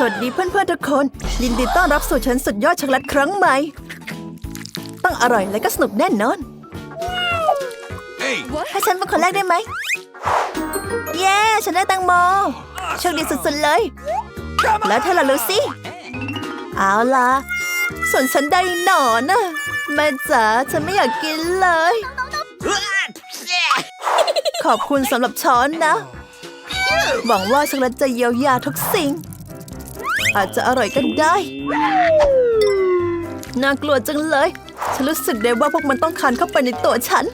สวัสดีเพื่อนๆทุกคน ยินดีต้อนรับสู่ชั้นสุดยอดช็อกโกแลตครั้งใหม่ ต้องอร่อยและก็สนุกแน่นอน Hey, ให้ฉันเป็นคนแรกได้ไหม เย้ ฉันได้แตังโมโชคดีสุดๆเลย แล้วเธอล่ะลูซี่ เอาล่ะ ส่วนฉันได้หนอนน่ะแม่จ๋าฉันไม่อยากกินเลย ขอบคุณสำหรับช้อนนะ หวังว่าช็อกโกแลตจะเยียวยาทุกสิ่ง อาจจะอร่อยก็ได้ น่ากลัวจังเลย ฉันรู้สึกได้ว่าพวกมันต้องคานเข้าไปในตัวฉัน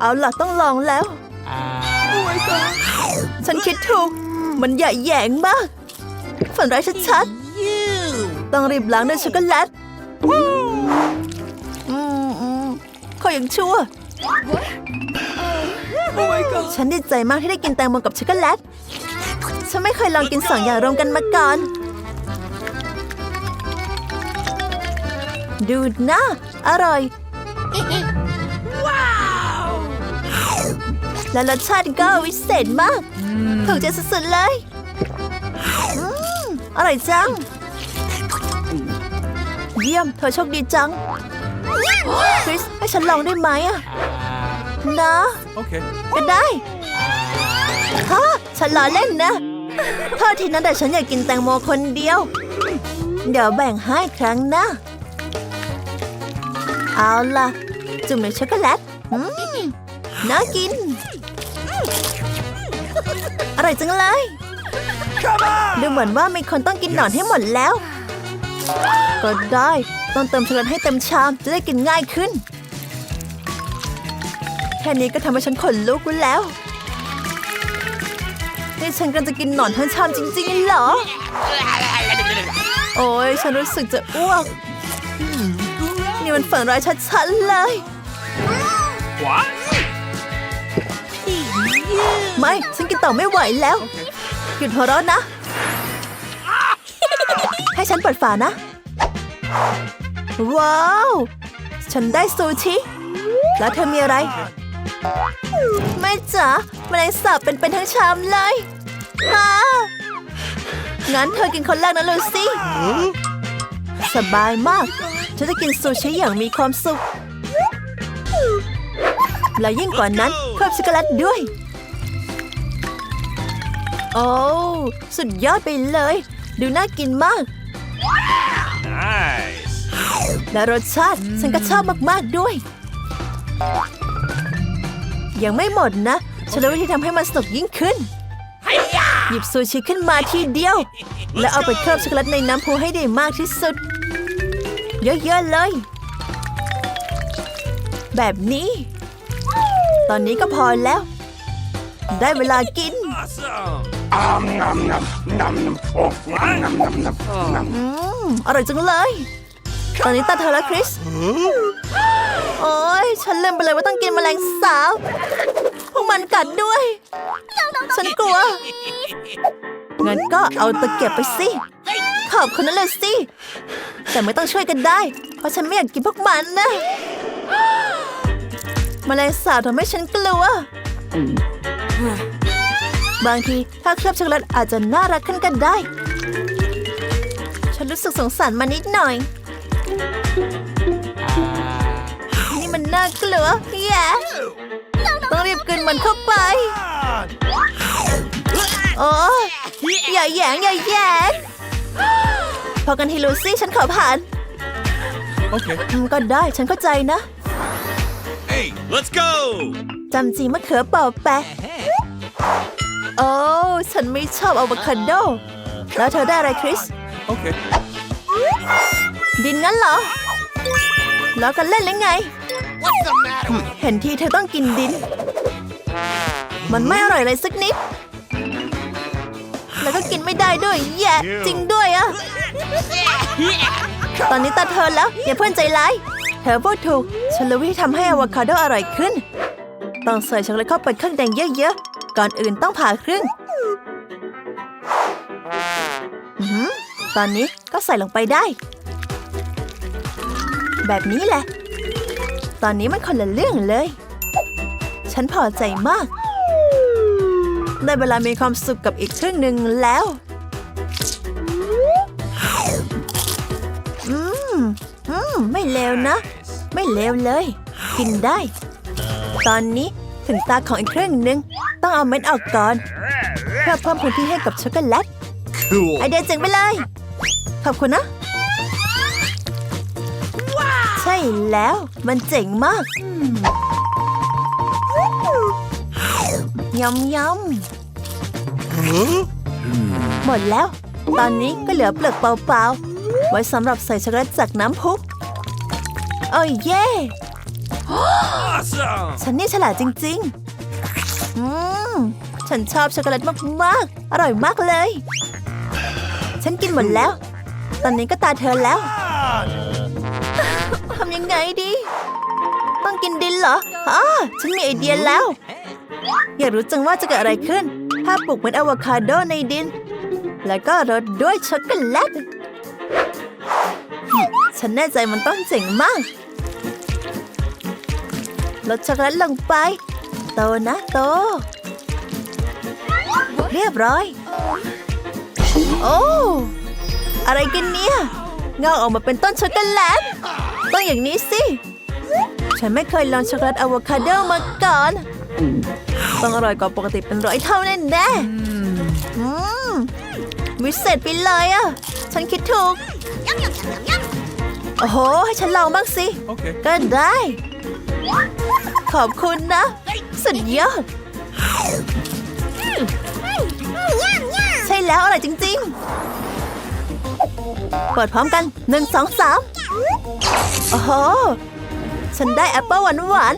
เอาล่ะต้องลองแล้ว ฉันคิดถูก มันใหญ่แหย่งมาก ฝันร้ายชัดๆ ต้องรีบล้างด้วยช็อกโกแลตอืมอืมขอยังชั่วฉันดีใจมากที่ได้กินแตงโมกับช็อกโกแลต ฉันไม่เคยลองกินสองอย่างรวมกันมาก่อน ดูดนะ อร่อยและรสชาติก็วิเศษมาก ถูกใจสุดๆเลยอืมอร่อยจัง เยี่ยม เธอโชคดีจัง คริส ให้ฉันลองได้ไหมอะนะ okay. ก็ได้ฮะฉันล้อเล่นนะ โทษทีนะแต่ฉันอยากกินแตงโมคนเดียว เดี๋ยวแบ่งให้ครั้งหน้าเอาล่ะ จุ่มในช็อกโกแลตอืมน่ากิน อร่อยจังเลยดูเหมือนว่ามีคนต้องกินหนอนให้หมดแล้ว ก็ได้ต้องเติมช็อกโกแลตให้เต็มชามจะได้กินง่ายขึ้น แค่นี้ก็ทำให้ฉันขนลุกแล้ว นี่ฉันกำลังจะกินหนอนทั้งชามจริงๆเหรอ โอ้ยฉันรู้สึกจะอ้วก นี่มันฝันร้ายชัดๆเลย What? ไม่ ฉันกินต่อไม่ไหวแล้ว หยุดหัวเราะนะ ให้ฉันเปิดฝานะ ว้าว ฉันได้ซูชิ แล้วเธอมีอะไร ไม่จ๋าแมลงสาบเป็นเป็นทั้งชามเลยฮะงั้นเธอกินคนแรกนะลูซี่สบายมาก ฉันจะกินซูชิอย่างมีความสุข และยิ่งกว่านั้นเพิ่มช็อกโกแลตด้วย โอ้ สุดยอดไปเลย ดูน่ากินมาก Nice. และรสชาติฉันก็ชอบมาก ๆ ด้วย ยังไม่หมดนะฉันรู้วิธีทำให้มันสนุกยิ่งขึ้น หยิบซูชิขึ้นมาทีเดียว แล้วเอาไปเคลือบช็อกโกแลตในน้ำพุให้ได้มากที่สุด เยอะๆเลย แบบนี้ ตอนนี้ก็พอแล้ว ได้เวลากิน Awesome. อืมอร่อยจังเลย ตอนนี้ตาเธอแล้วคริส โอ้ยฉันลืมไปเลยว่าต้องกินแมลงสาบพวกมันกัดด้วย ฉันกลัว งั้นก็เอาตะเกียบไปสิ ขอบคุณนเลยสิ แต่ไม่ต้องช่วยกันได้ เพราะฉันไม่อยากกินพวกมันนะแมลงสาบทำให้ฉันกลัว บางทีถ้าเคลือบช็อกโกแลตอาจจะน่ารักขึ้นกันได้ ฉันรู้สึกสงสารมันนิดหน่อย นี่มันน่ากลัวแย่ต้องรีบกินมันเข้าไป โอ้อย่าแหยงอย่าแหยงพอกันทีลูซี่ฉันขอผ่าน Okay. อืมก็ได้ฉันเข้าใจนะ Hey, let's go. จำจีมะเขือเปล่าแปะโอ้ฉันไม่ชอบอะโวคาโด แล้วเธอได้อะไรคริส Okay. ดินงั้นเหรอ แล้วกันเล่นหรือไง เห็นทีเธอต้องกินดิน มันไม่อร่อยเลยสักนิด แล้วก็กินไม่ได้ด้วย แย่จริงด้วยอะตอนนี้ตาเธอแล้ว อย่าเพื่อนใจร้าย เธอพูดถูกฉันรู้วิธีทำให้อะโวคาโดอร่อยขึ้น ต้องใส่ช็อกโกแลตเข้าไปเครื่องแดงเยอะๆ ก่อนอื่นต้องผ่าครึ่งอือหือตอนนี้ก็ใส่ลงไปได้ แบบนี้แหละ ตอนนี้มันคนละเรื่องเลย ฉันพอใจมาก ได้เวลามีความสุขกับอีกครึ่งหนึ่งแล้วอืมอืมไม่เลวนะ ไม่เลวเลย กินได้ ตอนนี้ถึงตาของอีกครึ่งหนึ่งต้องเอาเม็ดออกก่อนเพื่อเพิ่มพื้นที่ให้กับช็อกโกแลต Cool. ไอเดียเจ๋งไปเลย ขอบคุณนะ แล้ว มันเจ๋งมากยำยำหมดแล้ว ตอนนี้ก็เหลือเปลือกเปล่าๆ ไว้สำหรับใส่ช็อกโกแลตจากน้ำพุโอ้ยเย่ Awesome. ฉันนี่ฉลาดจริงๆ อืม ฉันชอบช็อกโกแลตมากๆ อร่อยมากเลย ฉันกินหมดแล้ว ตอนนี้ก็ตาเธอแล้วทำ ยังไงดี ต้องกินดินเหรออ๋อฉันมีไอเดียแล้ว อยากรู้จังว่าจะเกิดอะไรขึ้น ถ้าปลูกเม็ดอะโวคาโดในดิน แล้วก็รดด้วยช็อกโกแลต ฉันแน่ใจมันต้องเจ๋งมากลดช็อกโกแลตลงไป โตนะโต เรียบร้อย โอ้ อะไรกันเนี่ยเงาออกมาเป็นต้นช็อกโกแลต ต้องอย่างนี้สิ ฉันไม่เคยลองช็อกโกแลตอะโวคาโดมาก่อน ต้องอร่อยกว่าปกติเป็นร้อยเท่าแน่แน่ๆอืมวิเศษไปเลยอะ ฉันคิดถูก โอ้โห ให้ฉันลองบ้างสิ Okay. ก็ได้ ขอบคุณนะ สุดยอดใช่แล้วอร่อยจริง ๆ เปิดพร้อมกันหนึ่งสองสามโอ้โหฉันได้แอปเปิลหวานหวาน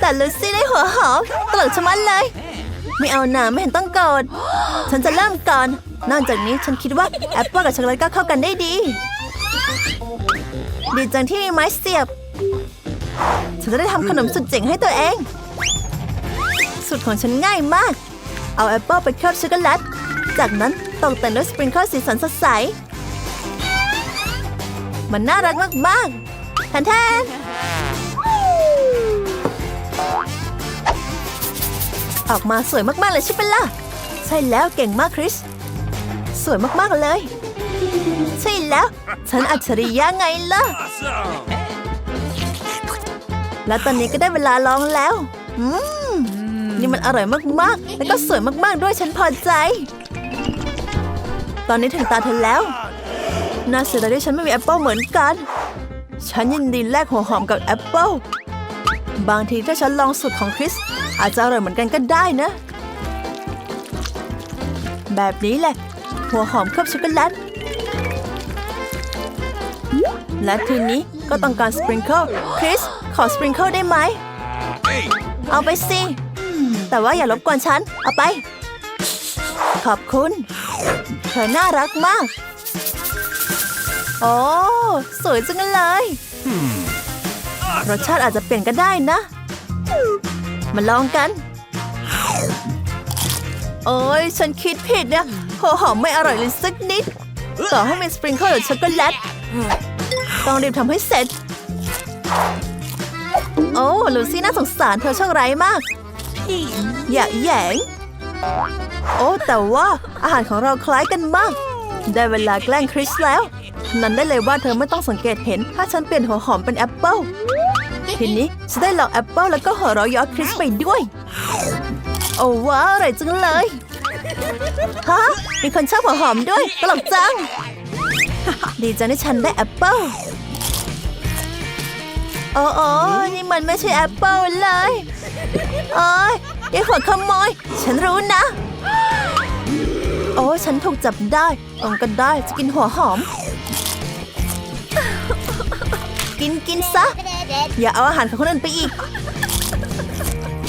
แต่ลูซี่ได้หัวหอมตลกชะมัดเลย ไม่เอาหนาไม่เห็นต้องโกรธฉันจะเริ่มก่อน นอกจากนี้ฉันคิดว่าแอปเปิลกับช็อกโกแลตก็เข้ากันได้ดี ดีจังที่มีไม้เสียบ ฉันจะได้ทำขนมสุดเจ๋งให้ตัวเองสูตรของฉันง่ายมาก เอาแอปเปิลไปเคลือบช็อกโกแลต จากนั้นตกแต่งด้วยสปริงเกิลสีสันสดใส มันน่ารักมากๆแทนแทนออกมาสวยมากๆเลยใช่ไหมล่ะ ใช่แล้วเก่งมากคริส สวยมากๆเลย ใช่แล้ว ฉันอัจฉริยะไงล่ะ และตอนนี้ก็ได้เวลาลองแล้ว อืม นี่มันอร่อยมากๆ แล้วก็สวยมากๆด้วยฉันพอใจ ตอนนี้ถึงตาเธอแล้ว น่าเสียดายที่ฉันไม่มีแอปเปิลเหมือนกัน ฉันยินดีแลกหัวหอมกับแอปเปิลบางทีถ้าฉันลองสูตรของคริส อาจจะอร่อยเหมือนกันก็ได้นะ แบบนี้แหละ หัวหอมเคลือบช็อกโกแลตและทีนี้ก็ต้องการสปริงเกิลคริส ขอสปริงเกิลได้ไหม เอาไปสิ แต่ว่าอย่ารบกวนฉัน เอาไป ขอบคุณ เธอน่ารักมาก โอ้สวยจังเลยรสชาติอาจจะเปลี่ยนก็ได้นะ มาลองกัน โอ้ยฉันคิดผิดนะหัวหอมไม่อร่อยเลยสักนิด ต่อให้มีสปริงเกิลหรือช็อกโกแลตต้องรีบทำให้เสร็จ โอ้ลูซี่น่าสงสารเธอโชคร้มาก อย่าแยง โอ้ แต่ว่าอาหารของเราคล้ายกันมาก ได้เวลาแกล้งคริสแล้ว นั้นได้เลยว่าเธอไม่ต้องสังเกตเห็น ถ้าฉันเปลี่ยนหัวหอมเป็นแอปเปิลทีนี้ฉันได้ลองแอปเปิลแล้วก็หัวเราะเยอคริสไปด้วย โอ้ว้าวอร่อยจังเลยฮะมีคนชอบหัวหอมด้วยตลกจัง ดีจังที่ฉันได้แอปเปิลโอ้โอ้นี่มันไม่ใช่แอปเปิลเลยโอ้ยไอ้หัวขโมย ฉันรู้นะ โอ้ฉันถูกจับได้ต้องก็ได้จะกินหัวหอม กินกินซะ อย่าเอาอาหารของคนอื่นไปอีก